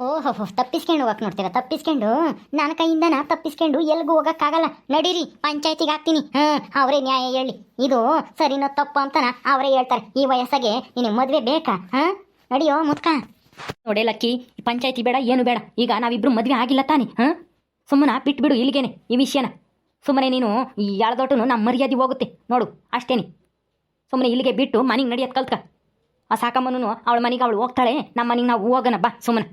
ಓಹೋ ತಪ್ಪಿಸ್ಕೊಂಡು ಹೋಗಕ್ಕೆ ನೋಡ್ತೀರಾ, ತಪ್ಪಿಸ್ಕೊಂಡು? ನನ್ನ ಕೈಯಿಂದ ನಾ ತಪ್ಪಿಸ್ಕೊಂಡು ಎಲ್ಗೂ ಹೋಗಕ್ಕಾಗಲ್ಲ. ನಡೀರಿ, ಪಂಚಾಯತಿಗೆ ಹಾಕ್ತೀನಿ. ಹಾಂ ಅವರೇ ನ್ಯಾಯ ಹೇಳಿ. ಇದು ಸರಿನೋ ತಪ್ಪು ಅಂತನ ಅವರೇ ಹೇಳ್ತಾರೆ. ಈ ವಯಸ್ಸಾಗೆ ನಿನಗೆ ಮದುವೆ ಬೇಕಾ? ಹಾಂ? ನಡಿಯೋ ಮುತ್ಕ. ನೋಡೇ ಲಕ್ಕಿ ಪಂಚಾಯತಿ ಬೇಡ, ಏನು ಬೇಡ. ಈಗ ನಾವಿಬ್ರು ಮದ್ವೆ ಆಗಿಲ್ಲ ತಾನೆ, ಹಾಂ? ಸುಮ್ಮನ ಬಿಟ್ಬಿಡು ಇಲ್ಲಿಗೇನೆ, ಈ ವಿಷಯನ. ಸುಮ್ಮನೆ ನೀನು ಈ ಎಳ್ದೋಟನು ನಮ್ಮ ಮರ್ಯಾದೆ ಹೋಗುತ್ತೆ. ನೋಡು, ಅಷ್ಟೇನೆ. ಸುಮ್ಮನೆ ಇಲ್ಲಿಗೆ ಬಿಟ್ಟು ಮನೆಗೆ ನಡಿಯೋದು ಕಲ್ತ್ಕ. ಆ ಸಾಕಮ್ಮನೂ ಅವಳ ಮನೆಗೆ ಅವಳು ಹೋಗ್ತಾಳೆ ನಮ್ಮ ಮನೆಗೆ ನಾವು ಹೋಗೋಣ, ಬಾ, ಸುಮ್ಮನೆ,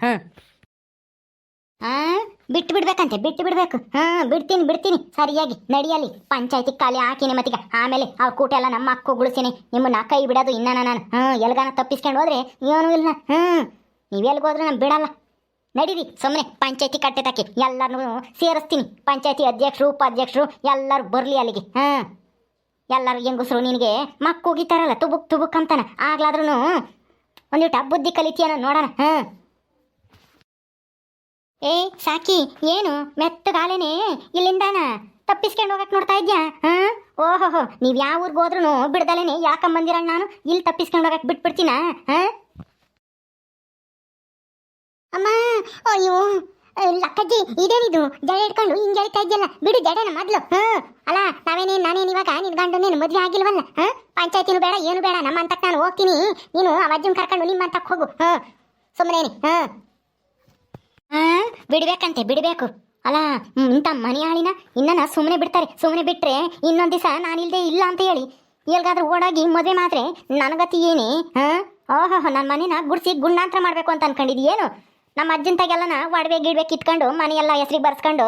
ಹಾಂ. ಬಿಟ್ಟು ಬಿಡ್ಬೇಕಂತೆ, ಬಿಟ್ಟು ಬಿಡ್ಬೇಕು. ಹಾ, ಬಿಡ್ತೀನಿ ಬಿಡ್ತೀನಿ. ಸರಿಯಾಗಿ, ನಡಿಯಲಿ. ಪಂಚಾಯತಿ ಖಾಲಿ ಹಾಕಿನಿ ಮತ್ತೀಗ. ಆಮೇಲೆ ಆ ಕೂಟ ಎಲ್ಲ ನಮ್ಮ ಅಕ್ಕು ಗುಳಿಸಿನಿ ನಿಮ್ಮನ್ನ ಕೈ ಬಿಡೋದು ಇನ್ನ ನಾನು. ಹಾ, ಎಲ್ಗಾನ ತಪ್ಪಿಸ್ಕೊಂಡು ಹೋದ್ರೆ ಏನೂ ಇಲ್ಲ. ಹ್ಮ್ ನೀವೆಲ್ಗೆ ಹೋದ್ರೆ ನಾನು ಬಿಡಲ್ಲ. ನಡೀರಿ, ಸುಮ್ಮನೆ, ಪಂಚಾಯತಿ ಕಟ್ಟೆ ತಾಕಿ ಎಲ್ಲರನ್ನೂ ಸೇರಿಸ್ತೀನಿ. ಪಂಚಾಯತಿ ಅಧ್ಯಕ್ಷರು, ಉಪಾಧ್ಯಕ್ಷರು ಎಲ್ಲರೂ ಬರಲಿ ಅಲ್ಲಿಗೆ. ಹಾ. ಎಲ್ಲರೂ ಹೆಂಗಸ್ರು ನಿನಗೆ ಮಕ್ಕೋಗಿತಾರಲ್ಲ ತುಬುಕ್ ತುಬುಕ್ ಅಂತಾನೆ. ಆಗ್ಲಾದ್ರೂ ಒಂದಿಟ ಬುದ್ಧಿ ಕಲಿತೀಯನ ನೋಡೋಣ, ಹ. ಏ, ಸಾಕಿ, ಏನು? ಮೆತ್ತಗಾಲೇನೆ ಇಲ್ಲಿಂದಾನ? ತಪ್ಪಿಸ್ಕೊಂಡು ಹೋಗಕ್ಕೆ ನೋಡ್ತಾ ಇದ್ಯಾ, ಹಾ? ಓಹೋಹೋ, ನೀವು ಯಾವ ಊರಿಗೆ ಹೋದ್ರೂ ಬಿಡ್ದಲೇನೆ ಬಂದಿರಲ್ಲ ನಾನು? ಇಲ್ಲಿ ತಪ್ಪಿಸ್ಕೊಂಡು ಹೋಗಕ್ ಬಿಟ್ಬಿಡ್ತೀನ, ಹಾ? ಅಮ್ಮ, ಅಯ್ಯೋ ಲಕ್ಕಜ್ಜಿ ಇದೇನಿದು? ಜಡ ಇಟ್ಕೊಂಡು ಹಿಂಗೆ ಹೇಳ್ತಾ ಇದ್ಯಲ್ಲ. ಬಿಡು, ಜಡನ ಮೊದ್ಲು. ಹಾ ಅಲ್ಲ, ನಾವೇನೇನು, ನಾನೇನು ಇವಾಗ? ನಿನ್ ಗಂಡು ನೀನು ಮದುವೆ ಆಗಿಲ್ವಲ್ಲ? ಹಾ ಪಂಚಾಯತಿನೂ ಬೇಡ, ಏನು ಬೇಡ. ನಮ್ಮ ಅಂತಕ್ಕೆ ನಾನು ಹೋಗ್ತೀನಿ. ನೀನು ಆ ಅಜ್ಜನ ಕರ್ಕೊಂಡು ನಿಮ್ಮ ಅಂತಕ್ ಹೋಗು. ಹಾ ಸುಮ್ಮನೇನಿ ಹಾ ಹಾಂ, ಬಿಡ್ಬೇಕಂತೆ, ಬಿಡಬೇಕು. ಅಲ್ಲ ಇಂಥ ಮನೆಯಾಳಿನ ಇನ್ನನ ಸುಮ್ಮನೆ ಬಿಡ್ತಾರೆ. ಸುಮ್ಮನೆ ಬಿಟ್ಟರೆ ಇನ್ನೊಂದ್ ದಿವಸ ನಾನಿಲ್ಲದೆ ಇಲ್ಲ ಅಂತ ಹೇಳಿ. ಎಲ್ಗಾದ್ರೂ ಓಡಾಗಿ ಮದುವೆ ಮಾತ್ರೆ ನನಗತಿ ಏನೇ? ಹಾ ಓಹೋ ನನ್ನ ಮನೇನ ಗುಡ್ಸಿ ಗುಂಡಾಂತರ ಮಾಡಬೇಕು ಅಂತ ಅನ್ಕೊಂಡಿದ್ದೀ ಏನು ನಮ್ಮ ಅಜ್ಜನ ತಗೆಲ್ಲನ ಒಡವೆ ಗಿಡ್ವೆ ಕಿತ್ಕೊಂಡು ಮನೆಯೆಲ್ಲ ಹೆಸ್ರಿಗೆ ಬರ್ಸ್ಕೊಂಡು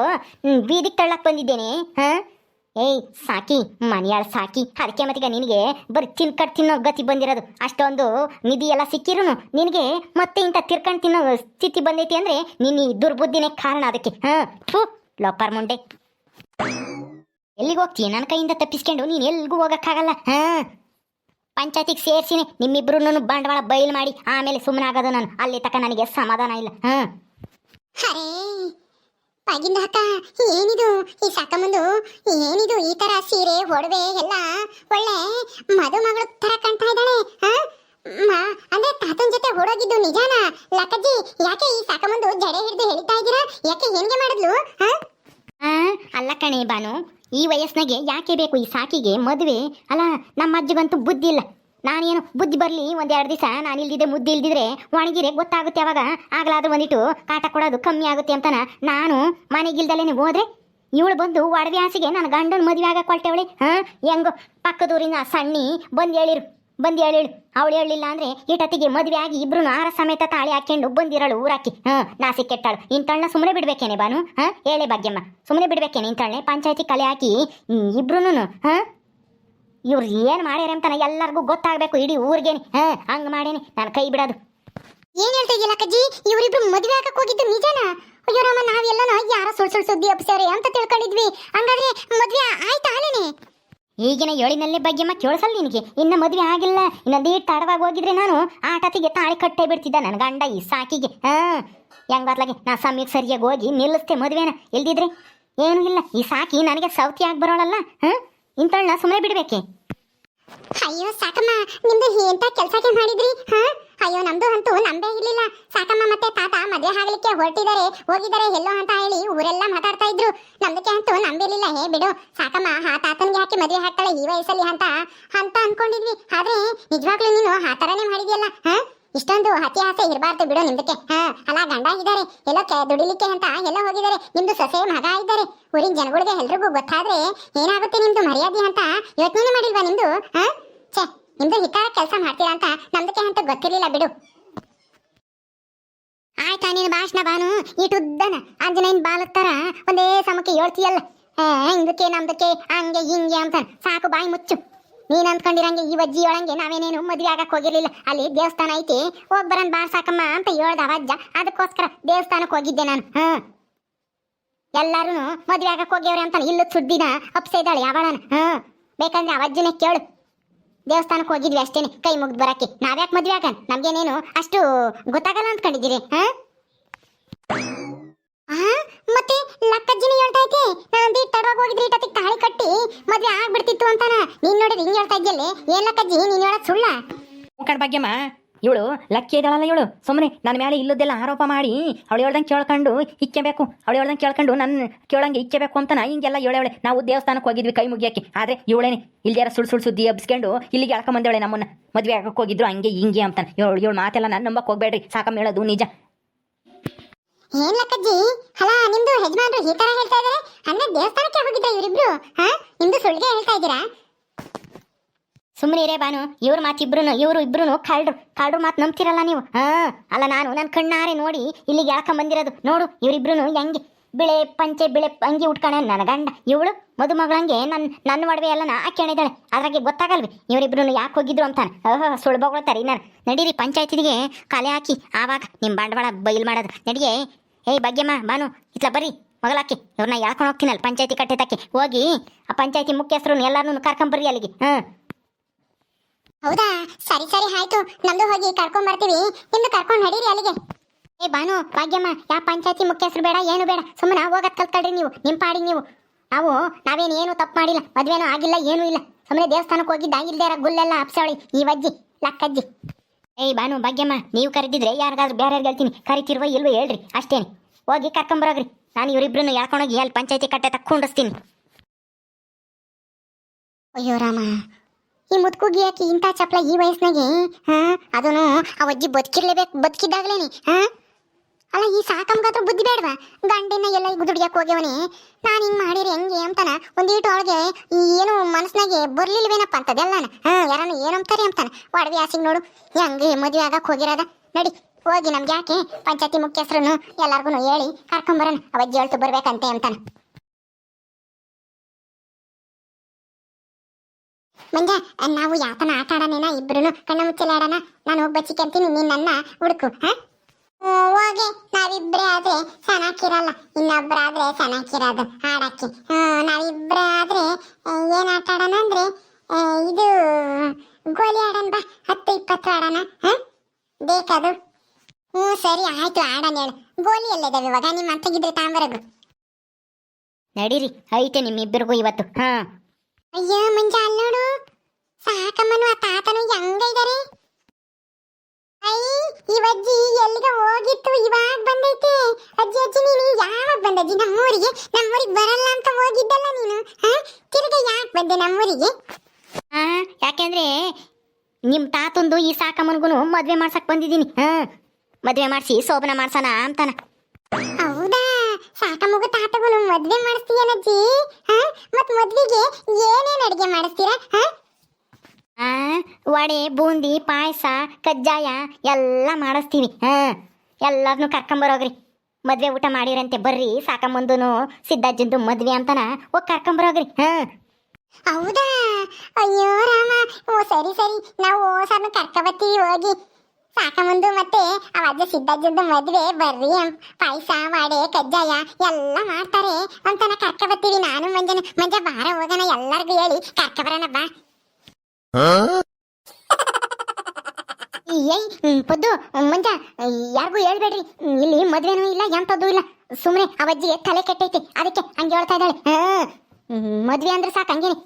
ಬೀದಿಗೆ ತಳ್ಳಕ್ ಬಂದಿದ್ದೇನೆ, ಹಾ? ಏಯ್, ಸಾಕಿ, ಮನೆಯಾಳ ಸಾಕಿ. ಅದಕ್ಕೆ ಮತ್ತೀಗ ನಿನಗೆ ಬರೀ ತಿನ್ಕಟ್ ತಿನ್ನೋ ಗತಿ ಬಂದಿರೋದು. ಅಷ್ಟೊಂದು ನಿಧಿ ಎಲ್ಲ ಸಿಕ್ಕಿರೂ ನಿನಗೆ ಮತ್ತೆ ಇಂಥ ತಿರ್ಕೊಂಡು ತಿನ್ನೋ ಸ್ಥಿತಿ ಬಂದೈತಿ ಅಂದ್ರೆ ನಿನ್ನ ಈ ದುರ್ಬುದ್ಧಿನೇ ಕಾರಣ ಅದಕ್ಕೆ, ಹಾಂ? ಥೂ ಲೋಪರ್ ಮುಂಡೆ. ಎಲ್ಲಿಗೆ ಹೋಗ್ತೀಯ ನನ್ನ ಕೈಯಿಂದ ತಪ್ಪಿಸ್ಕೊಂಡು ನೀನು ಎಲ್ಲಿಗೂ ಹೋಗೋಕ್ಕಾಗಲ್ಲ, ಹಾ? ಪಂಚಾಯತಿಗೆ ಸೇರ್ಸಿನಿ ನಿಮ್ಮಿಬ್ರು ಬಂಡವಾಳ ಬಯಲು ಮಾಡಿ ಆಮೇಲೆ ಸುಮ್ಮನೆ ಆಗೋದು ನಾನು. ಅಲ್ಲಿ ತಕ್ಕ ನನಗೆ ಸಮಾಧಾನ ಇಲ್ಲ. ಹಾ. ಅರೇ ಬಾಗಿಂದ ಅಕ್ಕ ಏನಿದು? ಈ ಸಾಕಮ್ಮಂದು ಏನಿದು? ಈ ತರ ಸೀರೆ ಒಡವೆ ಎಲ್ಲ ಒಳ್ಳೆ ಮದುಮಗಳು ತರ ಕಾಣ್ತಾ ಇದ್ದಾಳೆ. ಅಂದ್ರೆ ತಾತನ್ ಜೊತೆ ಹೊಡೋಗಿದ್ದು ನಿಜಾನ? ಲಕ್ಕಜ್ಜಿ ಯಾಕೆ ಈ ಸಾಕಮ್ಮಂದು ಜಡೆ ಹಿಡಿದು ಹೇಳ್ತಾ ಇದ್ದೀರಾ? ಯಾಕೆ ಹೆಂಗೆ ಮಾಡಿದ್ಲು? ಅಲ್ಲ ಕಣೆ ಬಾನು ಈ ವಯಸ್ಸಿನಾಗೆ ಯಾಕೆ ಬೇಕು ಈ ಸಾಕಿಗೆ? ಮದುವೆ? ಅಲ್ಲ, ನಮ್ಮ ಅಜ್ಜಿಗಂತೂ ಬುದ್ಧಿ ಇಲ್ಲ. ನಾನೇನು ಬುದ್ಧಿ ಬರಲಿ? ಒಂದೆರಡು ದಿವಸ ನಾನು ಇಲ್ದಿದ್ದೆ ಮುದ್ದೆ ಇಲ್ದಿದ್ರೆ ಒಣಗಿರೆ ಗೊತ್ತಾಗುತ್ತೆ ಅವಾಗ. ಆಗಲಾದ್ರೂ ಬಂದಿಟ್ಟು ಕಾಟ ಕೊಡೋದು ಕಮ್ಮಿ ಆಗುತ್ತೆ ಅಂತನ ನಾನು ಮನೆಗಿಲ್ದಲೇನೆ ಹೋದ್ರೆ? ಇವಳು ಬಂದು ಒಡವೆ ಹಾಸಿಗೆ ನನ್ನ ಗಂಡನ ಮದುವೆ ಆಗಕ್ಕೆ ಹೊಲ್ಟವಳೆ ಹಾಂ? ಹೆಂಗೋ ಪಕ್ಕದೂರಿನ ಸಣ್ಣಿ ಬಂದು ಹೇಳಿರು. ಬಂದು ಹೇಳಿಳು ಅವಳು ಹೇಳಿಲ್ಲ ಅಂದ್ರೆ ಇಟತ್ತಿಗೆ ಮದುವೆ ಆಗಿ ಇಬ್ರು ಆರ ಸಮೇತ ತಾಳಿ ಹಾಕೊಂಡು ಬಂದಿರಳು ಊರಾಕಿ. ಹಾ ನಾಸಿ ಕೆಟ್ಟಾಳು. ಇಂಥಳನ್ನ ಸುಮ್ಮನೆ ಬಿಡ್ಬೇಕೇನೆ ಬಾನು? ಹಾ ಹೇಳೆ ಭಾಗ್ಯಮ್ಮ. ಸುಮ್ಮನೆ ಬಿಡ್ಬೇಕೇನೆ ಇಂತಳನೆ ಪಂಚಾಯತಿ ಕಲೆ ಹಾಕಿ ಇಬ್ರು ಹಾ ಇವ್ರು ಏನು ಮಾಡ್ಯಾರ ಅಂತಾನೆ ಎಲ್ಲರಿಗೂ ಗೊತ್ತಾಗಬೇಕು ಇಡೀ ಊರಿಗೇನೆ. ಹಾ ಹಂಗೆ ಮಾಡೇನಿ ನಾನು ಕೈ ಬಿಡೋದು. ಏನ್ ಹೇಳ್ತಾ ಇದೆಯಲ್ಲ ಇವರಿಬ್ರು ಮದುವೆ ಹಾಕಕ್ ಹೋಗಿದ್ದು ನಿಜಾನ? ಅಯ್ಯೋ ರಾಮ, ನಾವೆಲ್ಲನೋ ಯಾರ ಸುಳ್ ಸುಳ್ ಸುದ್ದಿ ಅಪ್ಸ್ಯಾರೆ ಅಂತ ತಿಳ್ಕೊಂಡಿದ್ವಿ. ಹಂಗಾದ್ರೆ ಮದ್ವೆ ಆಯ್ತಾ ಅಲ್ಲೇನೆ? ಈಗಿನ ಏಳಿನಲ್ಲೇ ಭಾಗ್ಯಮ್ಮ ಕೇಳಿಸಲ್ಲ ನಿನಗೆ. ಇನ್ನು ಮದುವೆ ಆಗಿಲ್ಲ. ಇನ್ನೊಂದು ಈಟ್ ತಡವಾಗಿ ಹೋಗಿದ್ರೆ ನಾನು ಆಟತಿಗೆ ತಾಳಿ ಕಟ್ಟೆ ಬಿಡ್ತಿದ್ದ ನನ್ನ ಗಂಡ ಈ ಸಾಕಿಗೆ. ಹಾಂ. ಹೆಂಗೆ ಹೆಂಗಾತ್ಲಾಗೆ ನಾ ಸಮಯಕ್ಕೆ ಸರಿಯಾಗಿ ಹೋಗಿ ನಿಲ್ಲಿಸ್ತೆ ಮದುವೆನ. ಇಲ್ದಿದ್ರೆ ಏನೂ ಇಲ್ಲ. ಈ ಸಾಕಿ ನನಗೆ ಸೌತಿ ಆಗಿ ಬರೋಳಲ್ಲ. ಹಾಂ. ಇಂಥಳನ್ನ ಸುಮ್ಮನೆ ಬಿಡ್ಬೇಕೆ. ಅಯ್ಯೋ ಸಾಕಮ್ಮ, ನಿಮ್ದು ಎಂತ ಕೆಲಸಕ್ಕೆ ಮಾಡಿದ್ರಿ? ಹಾ? ಅಯ್ಯೋ, ನಮ್ದು ಅಂತೂ ನಂಬೇ ಇರ್ಲಿಲ್ಲ. ಸಾಕಮ್ಮ ಮತ್ತೆ ತಾತ ಮದುವೆ ಆಗ್ಲಿಕ್ಕೆ ಹೊರಟಿದ್ದಾರೆ. ಹೋಗಿದ್ದಾರೆ ಎಲ್ಲೋ ಅಂತ ಹೇಳಿ ಊರೆಲ್ಲ ಮಾತಾಡ್ತಾ ಇದ್ರು. ನಮ್ದಕ್ಕೆ ಅಂತೂ ನಂಬಿರ್ಲಿಲ್ಲ. ಹೇ ಬಿಡು, ಸಾಕಮ್ಮ, ಆ ತಾತನ್ಗೆ ಹಾಕಿ ಮದುವೆ ಹಾಕ್ತಾಳೆ ಈ ವಯಸ್ಸಲ್ಲಿ ಅಂತ ಅಂತ ಅನ್ಕೊಂಡಿದ್ವಿ. ಆದ್ರೆ ನಿಜವಾಗ್ಲೂ ನೀನು ಆ ತರನೇ ಮಾಡಿದ್ಯಲ್ಲ, ಹಾ? ಇಷ್ಟೊಂದು ಅತಿ ಆಸೆ ಇರಬಾರ್ದು ಬಿಡು ನಿಮ್ದಕ್ಕೆ, ಹಾ? ಅಲ್ಲ, ಗಂಡ ಇದ್ದಾರೆ. ಎಲ್ಲೋ ದುಡಿಲಿಕ್ಕೆ ಅಂತ ಎಲ್ಲ ಹೋಗಿದ್ದಾರೆ. ನಿಮ್ದು ಸೊಸೆ ಮಗ ಇದ್ದಾರೆ. ಊರಿನ ಜನಗಳಿಗೆ ಎಲ್ರಿಗೂ ಗೊತ್ತಾದ್ರೆ ಏನಾಗುತ್ತೆ ನಿಮ್ದು ಮರ್ಯಾದೆ ಅಂತ ಯೋಚನೆ ಮಾಡಿಲ್ವಾ ನಿಮ್ದು, ಹಾ? ನಿಮ್ದು ಹಿತಾರ ಕೆಲಸ ಮಾಡ್ತೀರಾ ಅಂತ ನಮ್ದಕ್ಕೆ ಅಂತ ಗೊತ್ತಿರ್ಲಿಲ್ಲ ಬಿಡು. ಆಯ್ತಾ ನೀನು ಭಾಷಣ ಬಾನು ಇಟ್ಟುದ್ದನ ಆಂಜನೇಯನ್ ಬಾಲತ್ತರ ಒಂದೇ ಸಮಕ್ಕೆ ಹೇಳ್ತೀಯಲ್ಲ ಹಿಂದಕ್ಕೆ ನಮ್ದಕ್ಕೆ, ಹಂಗೆ ಹಿಂಗೆ ಅಂತ ಸಾಕು ಬಾಯಿ ಮುಚ್ಚು. ನೀನ್ ಅಂದ್ಕೊಂಡಿರಂಗೆ ಈ ಅಜ್ಜಿ ಒಳಂಗೆ ನಾವೇನೇನು ಮದುವೆ ಆಗಕ್ಕೆ ಹೋಗಿರ್ಲಿಲ್ಲ. ಅಲ್ಲಿ ದೇವಸ್ಥಾನ ಐತಿ ಹೋಗ್ ಬರನ್ ಬಾ ಸಾಕಮ್ಮ ಅಂತ ಹೇಳ್ದ ಅವಜ್ಜ ಅದಕ್ಕೋಸ್ಕರ ದೇವಸ್ಥಾನಕ್ಕೆ ಹೋಗಿದ್ದೆ ನಾನು. ಹಾ ಎಲ್ಲಾರು ಮದುವೆ ಆಗಕ್ಕೆ ಹೋಗ್ಯವ್ರೆ ಅಂತ ಇಲ್ಲದ ಸುದ್ದಿನ ಅಪ್ಸೆ ಇದ್ದಾಳೆ ಯಾವಳನ. ಹಾ ಬೇಕಂದ್ರೆ ಅವಜ್ಜನೇ ಕೇಳು. ದೇವಸ್ಥಾನಕ್ಕೆ ಹೋಗಿದ್ವಿ ಅಷ್ಟೇನೆ, ಕೈ ಮುಗ್ದು ಬರಕ್ಕೆ. ನಾವ್ಯಾಕೆ ಮದ್ವೆ ಆಗ ನಮ್ಗೇನೇನು ಅಷ್ಟು ಗೊತ್ತಾಗಲ್ಲ ಅಂದ್ಕೊಂಡಿದ್ದೀರಿ ಹಾ? ಮತ್ತೆ ಲಕ್ಕಜ್ಜಿನ ಹೇಳ್ತಾ ನಾನು ನಾನ್ ತಡವಾಗಿ ಹೋಗಿದ್ರಿ ಇಟ್ಟತ್ತಿಗೆ ತಾಳಿ ಕಟ್ಟಿ ಮದ್ವೆ ಆಗ್ಬಿಡ್ತಿತ್ತು ಅಂತಾನ. ನೀನ್ ನೋಡಿದ್ರೆ ಹಿಂಗ್ ಹೇಳ್ತಾ ಇದ್ಯಲ್ಲೇ? ಏನ್ ಲಕ್ಕಜ್ಜಿ, ನೀನ್ ಹೇಳೋದ್ ಸುಳ್ಳ? ಭಾಗ್ಯಮ್ಮ ಇವಳು ಲಕ್ಕಿ ಇದ್ದಾಳಲ್ಲ ಇವಳು. ಸುಮ್ಮನೆ ನನ್ನ ಮೇಲೆ ಇಲ್ಲದೆಲ್ಲ ಆರೋಪ ಮಾಡಿ ಅವಳು ಹೇಳ್ದಂಗೆ ಕೇಳ್ಕೊಂಡು ಇಕ್ಕಬೇಕು. ಅವಳು ಹೇಳ್ದಂಗೆ ಕೇಳ್ಕೊಂಡು ನನ್ನ ಕೇಳಂಗೆ ಇಕ್ಕಬೇಕು ಅಂತ ನಾ ಹಿಂಗೆಲ್ಲ ಹೇಳೇವಳೆ. ನಾವು ದೇವಸ್ಥಾನಕ್ಕೆ ಹೋಗಿದ್ವಿ ಕೈ ಮುಗಿಯೋಕ್ಕೆ. ಆದರೆ ಇವಳೇನೆ ಇಲ್ದ್ಯಾರ ಸುಳ್ಳು ಸುಳ್ಳು ಸುದ್ದಿ ಹಬ್ಸ್ಕೊಂಡು ಇಲ್ಲಿಗೆ ಎಳ್ಕೊಂಬಂದವಳೆ ನಮ್ಮನ್ನ. ಮದುವೆ ಆಗಕ್ಕೆ ಹೋಗಿದ್ರು, ಹಂಗೆ ಹಿಂಗೆ ಅಂತಾನೆ. ಇವಳು ಇವಳು ಮಾತೆಲ್ಲ ನನ್ನ ನಂಬಕ್ಕೆ ಹೋಗ್ಬೇಡ್ರಿ. ಸಾಕಮ್ಮ ಹೇಳೋದು ನಿಜ. ಏನ್ ಲಕ್ಕಜ್ಜಿ? ಅಲ್ಲ, ನಿಮ್ದು ಯಜಮಾನ್ರು ಈ ತರ ಹೇಳ್ತಾ ಇದಾರೆ? ಅಂದ್ರೆ ದೇವಸ್ಥಾನಕ್ಕೆ ಹೋಗಿದ್ರ ಇವರಿಬ್ರು? ಹಾ? ನಿಮ್ದು ಸುಳ್ಳಿಗೆ ಹೇಳ್ತಾ ಇದ್ದೀರಾ? ಸುಮ್ಮನೆ ಇರೇ ಬಾನು, ಇವ್ರ ಮಾತಿಬ್ರು ಇವರು ಇಬ್ರು ಕಳ್ರು ಕಳ್ರು ಮಾತು ನಂಬ್ತಿರಲ್ಲ ನೀವು. ಹಾ, ಅಲ್ಲ ನಾನು ನನ್ನ ಕಣ್ಣಾರೆ ನೋಡಿ ಇಲ್ಲಿಗೆ ಎಳ್ಕೊಂಡ್ ಬಂದಿರೋದು ನೋಡು ಇವರಿಬ್ರು ಹೆಂಗೆ ಬಿಳೆ ಪಂಚೆ, ಬಿಳೆ ಅಂಗಿ ಉಟ್ಕೊಂಡೆ ನನ್ನ ಗಂಡ, ಇವಳು ಮದುಮಗಳಂಗೆ ನನ್ನ ನನ್ನ ಒಡವೆ ಎಲ್ಲ ನಾ ಹಾಕ್ಯಣಿದ್ದಾಳೆ ಅದ್ರಾಗೆ ಗೊತ್ತಾಗಲ್ವಿ ಇವರಿಬ್ರು ಯಾಕೆ ಹೋಗಿದ್ರು ಅಂತಾನೆ. ಓಹೋ ಸುಳ್ಬೊಗಳ್ತಾರೆ ಬೊಗಳ್ತಾರೆ ಇನ್ನಾರು ನಡೀರಿ ಪಂಚಾಯತಿಗೆ ಕಲೆ ಹಾಕಿ. ಆವಾಗ ನಿಮ್ಮ ಬಂಡವಾಳ ಬಯಲು ಮಾಡೋದು. ನಡಿಗೆ ಏಯ್ ಭಾಗ್ಯಮ್ಮ, ಬಾನು, ಇತ್ಲ ಬರ್ರಿ, ಮಗಳಾಕಿ. ಇವ್ರನ್ನ ಎಳ್ಕೊಂಡು ಹೋಗ್ತೀನಲ್ಲ ಪಂಚಾಯತಿ ಕಟ್ಟೆತಕ್ಕೆ. ಹೋಗಿ, ಆ ಪಂಚಾಯತಿ ಮುಖ್ಯಸ್ಥರು ಎಲ್ಲರನ್ನೂ ಕರ್ಕೊಂಬರ್ರಿ ಅಲ್ಲಿಗೆ. ಹಾಂ ಹೌದಾ? ಸರಿ ಸರಿ, ಆಯ್ತು. ನಮ್ದು ಹೋಗಿ ಕರ್ಕೊಂಡ್ ಬರ್ತೀವಿ. ನಿಮ್ದು ಕರ್ಕೊಂಡ್ ನಡೀರಿ ಅಲ್ಲಿಗೆ. ಏ, ಬಾನು, ಭಾಗ್ಯಮ್ಮ, ಯಾ ಪಂಚಾಯತಿ ಮುಖ್ಯಸ್ಥರು ಬೇಡ, ಏನು ಬೇಡ. ಸುಮ್ಮನೆ ಹೋಗತ್ ಕಲ್ತ್ಕೊಳ್ರಿ ನೀವು ನಿಮ್ಮ ಪಾಡಿ ನೀವು. ನಾವು, ನಾವೇನು ಏನು ತಪ್ಪು ಮಾಡಿಲ್ಲ, ಮದ್ವೆನೂ ಆಗಿಲ್ಲ, ಏನೂ ಇಲ್ಲ. ಸುಮ್ಮನೆ ದೇವಸ್ಥಾನಕ್ಕೆ ಹೋಗಿ ಇರೋ ಗುಲ್ಲೆಲ್ಲ ಅಪ್ಸವಳಿ ಈ ವಜ್ಜಿ ಲಕ್ಕಜ್ಜಿ. ಏಯ್ ಬಾನು, ಭಾಗ್ಯಮ್ಮ, ನೀವು ಕರೆದಿದ್ರೆ ಯಾರಿಗಾದ್ರೂ ಬೇರೆ ಹೇಳ್ತೀನಿ. ಕರಿತಿರುವ ಇಲ್ವೋ ಹೇಳ್ರಿ, ಅಷ್ಟೇನೆ. ಹೋಗಿ ಕರ್ಕೊಂಬರೋಗ್ರಿ ನಾನು ಇವರಿಬ್ರನ್ನು ಯಾಕೊಂಡೋಗಿ ಅಲ್ಲಿ ಪಂಚಾಯತಿ ಕಟ್ಟೆ ತಕ್ಕೊಂಡಿಸ್ತೀನಿ ಅಯ್ಯೋ, ರಾಮ. ಈ ಮುದ್ಕುಗಿ ಯಾಕೆ ಇಂಥ ಚಪ್ಲ ಈ ವಯಸ್ಸಿನಾಗೆ, ಹಾ? ಅದನ್ನು ಆ ಅಜ್ಜಿ ಬದುಕಿರ್ಲೇಬೇಕು ಬದುಕಿದ್ದಾಗಲೇನಿ, ಹಾ? ಅಲ್ಲ, ಈ ಸಾಕಮ್ಗಾದ್ರೂ ಬುದ್ಧಿ ಬೇಡವಾ? ಗಂಡಿನ ಎಲ್ಲ ದುಡಿಯಕ್ಕೆ ಹೋಗ್ಯವನಿ? ನಾನು ಹಿಂಗೆ ಮಾಡಿರಿ ಹೆಂಗೆ ಅಂತಾನ? ಒಂದೀಟು ಒಳಗೆ ಏನು ಮನಸ್ಸಿನಾಗೆ ಬರ್ಲಿಲ್ವೇನಪ್ಪ ಅಂತದೆಲ್ಲನ ಹಾಂ, ಯಾರನ್ನು ಏನಂತಾರೆ ಅಂತಾನೆ? ಒಡವೆ ಆಸಿಗೆ ನೋಡು. ಹೆಂಗೆ ಮದುವೆ ಆಗಕ್ಕೆ ಹೋಗಿರೋದ? ನಡಿ, ಹೋಗಿ ನಮ್ಗೆ ಯಾಕೆ ಪಂಚಾಯತಿ ಮುಖ್ಯಸ್ಥರನ್ನು ಎಲ್ಲರಿಗೂ ಹೇಳಿ ಕರ್ಕೊಂಬರೋಣ. ಅವಜ್ಜಿ ಹೇಳ್ತು ಬರ್ಬೇಕಂತೆ ಅಂತಾನ. ಮಂಜ ನಾವು ಯಾತನ ಆಟ ಆಡೋಣ ಇಬ್ರು ಕಣ್ಣ ಮುಚ್ಚಲ ಆಡೋಣ ನಾನು ಹೋಗಿ ಬಚ್ಚಿಕಂತೀನಿ ನೀನು ನನ್ನ ಹುಡುಕು, ಹಾ? ಹೋಗಿ. ನಾವಿಬ್ರೇ ಆದ್ರೆ ಚೆನ್ನಾಗಿರಲ್ಲ ಇನ್ನೊಬ್ರಾದ್ರೆ ಚೆನ್ನಾಗಿರೋದು ಆಡಕ್ಕೆ ನಾವಿಬ್ರೇ ಆದ್ರೆ ಏನ್ ಆಟ ಆಡೋಣ ಅಂದ್ರೆ ಇದು, ಗೋಲಿ ಆಡೋಣ ಬಾ. ಹತ್ತು, ಇಪ್ಪತ್ತು ಆಡೋಣ, ಹಾ? ಬೇಕದು? ಹ್ಞೂ, ಸರಿ, ಆಯ್ತು, ಆಡೋಣ ಹೇಳು. ಗೋಲಿ ಎಲ್ಲಿದ್ದಾವೆ ಇವಾಗ? ನಿಮ್ಮ ಅಂತಗಿದ್ರೆ ತಾಂಬರದು ನಡೀರಿ, ಐತೆ ನಿಮ್ಮಿಬ್ಬರಿಗೂ ಇವತ್ತು. ಹಾ. ಅಯ್ಯೋ ಮಂಜ ಅಲ್ಲಿ ನೋಡು. ಸಾಕಮ್ಮನು ಆ ತಾತನು ಹೆಂಗ ಇದಾರೆ. ಅಯ್ಯ ಈ ಅಜ್ಜಿ ಎಲ್ಲಿಗೆ ಹೋಗಿತ್ತು ಇವಾಗ ಬಂದೈತೆ. ಅಜ್ಜಿ ಅಜ್ಜಿ ನೀನು ಯಾವಾಗ ಬಂದಜ್ಜಿ? ನಮ್ಮೂರಿಗೆ ನಮ್ಮೂರಿಗೆ ಬರಲ್ಲ ಅಂತ ಹೋಗಿದ್ದಲ್ಲ ನೀನು ಹಾ? ತಿರ್ಗ ಯಾಕೆ ಬಂದೆ ನಮ್ಮೂರಿಗೆ? ಹಾ ಯಾಕೆಂದ್ರೆ ನಿಮ್ಮ ತಾತಂದು ಈ ಸಾಕಮ್ಮನಿಗೂ ಮದ್ವೆ ಮಾಡ್ಸಕ್ ಬಂದಿದ್ದೀನಿ ಹಾ? ಮದ್ವೆ ಮಾಡಿಸಿ ಶೋಭನ ಮಾಡ್ಸೋಣ ಅಂತಾನ. ಹೌದಾ? ಸಾಕಮ್ಮಗೂ ತಾತಗೂ ಮದ್ವೆ ಮಾಡಿಸ್ತೀಯನಜ್ಜಿ ಮದ್ವೆಗೆ ಏನೇನು ಅಡುಗೆ ಮಾಡಿಸ್ತೀರಾ ಹಾ? ಆ ವಡೆ ಬೂಂದಿ ಪಾಯಸ ಕಜ್ಜಾಯ ಎಲ್ಲ ಮಾಡಿಸ್ತೀವಿ ಹಾ? ಎಲ್ಲಾರನ್ನೂ ಕರ್ಕೊಂಬರೋಗ್ರಿ ಮದ್ವೆ ಊಟ ಮಾಡಿರಂತೆ ಬರ್ರಿ ಸಾಕಮ್ಮಂದುನು ಸಿದ್ದಾಜಿಂದು ಮದ್ವೆ ಅಂತಾನ ಹೋಗಿ ಕರ್ಕೊಂಬರೋಗ್ರಿ ಹಾ? ಹೌದಾ? ಅಯ್ಯೋ ರಾಮ ಓ ಸರಿ ಸರಿ ನಾವು ಓ ಸರ್ನ ಕರ್ಕೊಬತ್ತೀವಿ ಹೋಗಿ. ಸಾಕಮುಂದು ಮತ್ತೆ ಆ ಅಜ್ಜ ಸಿದ್ದಜ್ಜದ್ದು ಮದ್ವೆ ಬರ್ರಿ ಪಾಯಸ ವಡೆ ಕಜ್ಜಾಯ ಎಲ್ಲ ಮಾಡ್ತಾರೆ. ಅಂತನ ಕರ್ಕ ಬತ್ತೀವಿ ನಾನು ಮಂಜನ ಮಂಜ ಬಾರ ಹೋಗೋಣ ಎಲ್ಲರಿಗೂ ಹೇಳಿ ಕರ್ಕ ಬಾ. ಏಯ್ ಪದ್ದು ಮಂಜ ಯಾರಿಗೂ ಹೇಳ್ಬೇಡ್ರಿ. ಇಲ್ಲಿ ಮದ್ವೆನೂ ಇಲ್ಲ ಎಂಥದ್ದು ಇಲ್ಲ. ಸುಮ್ಮನೆ ಅವಜ್ಜಿಗೆ ತಲೆ ಕೆಟ್ಟೈತಿ ಅದಕ್ಕೆ ಹಂಗೆ ಹೇಳ್ತಾ ಇದ್ದಾಳೆ. ಮದ್ವೆ ಅಂದ್ರೆ ಸಾಕು ಹಂಗೇನೆ.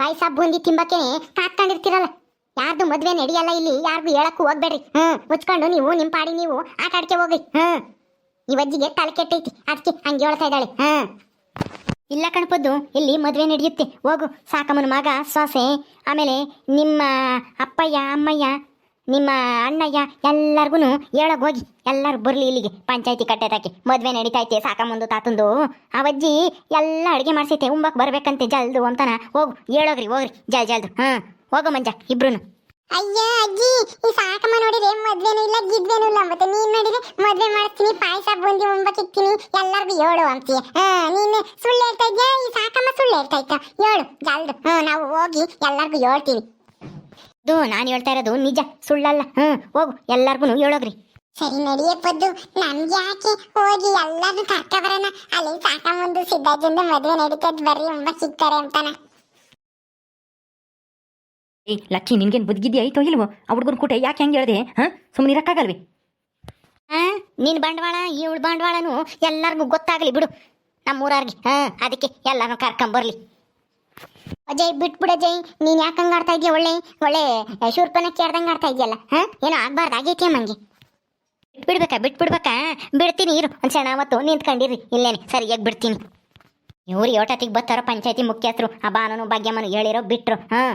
ಪಾಯಸ ಬೂಂದಿ ತಿಂಬಕ್ಕೇನೆ ಕಾತ್ಕೊಂಡಿರ್ತೀರಲ್ಲ ಯಾರ್ದು ಮದ್ವೆ ನಡೆಯಲ್ಲ ಇಲ್ಲಿ ಯಾರ್ದು ಹೇಳಕ್ಕೂ ಹೋಗ್ಬೇಡ್ರಿ. ಹ್ಮ್, ಮುಚ್ಕೊಂಡು ನೀವು ನಿಮ್ಮ ಪಾಡಿ ನೀವು ಆಟ ಆಡ್ಕೆ ಹೋಗ್ರಿ. ಹ್ಮ್. ಈ ಅಜ್ಜಿಗೆ ತಲೆ ಕೆಟ್ಟೈತಿ, ಅದಕ್ಕೆ ಹಂಗೆ ಹೇಳ್ತಾ ಇದ್ದಾಳೆ. ಹ್ಮ್. ಇಲ್ಲ ಕಣಪದ್ದು, ಇಲ್ಲಿ ಮದುವೆ ನಡೆಯುತ್ತೆ. ಹೋಗು, ಸಾಕಮ್ಮನ ಮಗ, ಸೊಸೆ, ಆಮೇಲೆ ನಿಮ್ಮ ಅಪ್ಪಯ್ಯ, ಅಮ್ಮಯ್ಯ, ನಿಮ್ಮ ಅಣ್ಣಯ್ಯ ಎಲ್ಲರಿಗೂ ಹೇಳಕ್ ಹೋಗಿ. ಎಲ್ಲರೂ ಬರ್ಲಿ ಇಲ್ಲಿಗೆ, ಪಂಚಾಯತಿ ಕಟ್ಟೆದಾಕಿ ಮದುವೆ ನಡೀತೈತೆ, ಸಾಕಮ್ಮಂದು ತಾತಂದು. ಅವಜ್ಜಿ ಎಲ್ಲ ಅಡುಗೆ ಮಾಡಿಸೈತೆ ಉಂಬಕ್ಕೆ ಬರಬೇಕಂತೆ, ಜಲ್ದು ಅಂತಾನ. ಹೋಗು, ಹೇಳೋಗ್ರಿ, ಹೋಗ್ರಿ, ಜಲ್ ಜಲ್ದು. ಹಾ ಹೋಗು ಮಂಜ ಇಬ್ರು ಅಯ್ಯ ಅಜ್ಜಿ ಈ ಸಾಕಮ್ಮ ನೋಡಿದ್ರೆ ಮದ್ವೆನೂ ಇಲ್ಲ ಗಿದ್ವೇನೂ ಇಲ್ಲ ಮತ್ತೆ ನೀನ್ ನೋಡಿದ್ರೆ ಮದ್ವೆ ಮಾಡ್ತೀನಿ ಪಾಯಸ ಬೂಂದಿ ಉಂಬಕ್ ಇಕ್ತೀನಿ ಎಲ್ಲರಿಗೂ ಹೇಳು ಅಂತೀಯ. ಹಾ ನೀನು ಸುಳ್ಳು ಹೇಳ್ತಾ ಇದ್ಯಾ? ಈ ಸಾಕಮ್ಮ ಸುಳ್ಳು ಹೇಳ್ತಾ ಇತ್ತ ಹೇಳು ಜಲ್ದು. ಹಾ ನಾವು ಹೋಗಿ ಎಲ್ಲರಿಗೂ ಹೇಳ್ತೀವಿ. ಇದು ನಾನು ಹೇಳ್ತಾ ಇರೋದು ನಿಜ ಸುಳ್ಳಲ್ಲ. ಹ್ಞೂ ಹೋಗು ಎಲ್ಲರಿಗೂ ಹೇಳೋಗ್ರಿ. ಸರಿ ನಡಿಯಪ್ಪದ್ದು ನಮ್ಗೆ ಯಾಕೆ ಹೋಗಿ ಎಲ್ಲಾರು ಕರ್ಕ ಬರೋಣ ಅಲ್ಲಿ ಸಾಕಮ್ಮಂದು ಸಿದ್ಧಾಜಿಂದ ಮದುವೆ ನಡೀತದ ಬರ್ರಿ ಉಂಬ ಸಿಗ್ತಾರೆ ಅಂತಾನ. ಏಯ್ ಲಕ್ಕಿ, ನಿನ್ಗೇನು ಬುದ್ಗಿದ್ದಿ ಐತೋ ಇಲ್ವೋ? ಹುಡುಗನ ಕೂಟ ಯಾಕೆ ಹೆಂಗೆ ಹೇಳ್ದೆ? ಹಾಂ? ಸುಮ್ಮನೆ ಇರಕ್ಕಾಗಲ್ವಿ ಹಾ? ನಿನ್ ಬಂಡವಾಳ ಇವಳು ಬಂಡವಾಳನು ಎಲ್ಲರಿಗೂ ಗೊತ್ತಾಗ್ಲಿ ಬಿಡು. ನಮ್ಮೂರಾರ್ಗೆ ಹಾ, ಅದಕ್ಕೆ ಎಲ್ಲರೂ ಕರ್ಕೊಂಬರ್ಲಿ ಅಜಯ್, ಬಿಟ್ಬಿಡು ಅಜಯ್. ನೀನ್ ಯಾಕೆ ಹಂಗ ಆಡ್ತಾ ಇದೀಯ ಒಳ್ಳೆ? ಒಳ್ಳೆ ಶೂರ್ಪನ ಕೇಳ್ದಂಗೆ ಆಡ್ತಾ ಇದೆಯಲ್ಲ? ಹಾ? ಏನೋ ಆಗ್ಬಾರ್ದು, ಆಗೈತಿ ಮಂಗೆ ಬಿಡ್ಬೇಕಾ ಬಿಟ್ಬಿಡ್ಬೇಕಾ? ಬಿಡ್ತೀನಿ, ಇರು. ಒಂದು ಕ್ಷಣ ಅವತ್ತು ನಿಂತ್ಕೊಂಡಿರಿ ಇಲ್ಲೇನೆ, ಸರಿಯಾಗಿ ಬಿಡ್ತೀನಿ. ಇವ್ರು ಯೋಟತಿಗೆ ಬರ್ತಾರೋ ಪಂಚಾಯತಿ ಮುಖ್ಯಸ್ಥರು, ಆ ಬಾನನು ಭಾಗ್ಯಮ್ಮನು ಹೇಳಿರೋ ಬಿಟ್ರು. ಹಾಂ?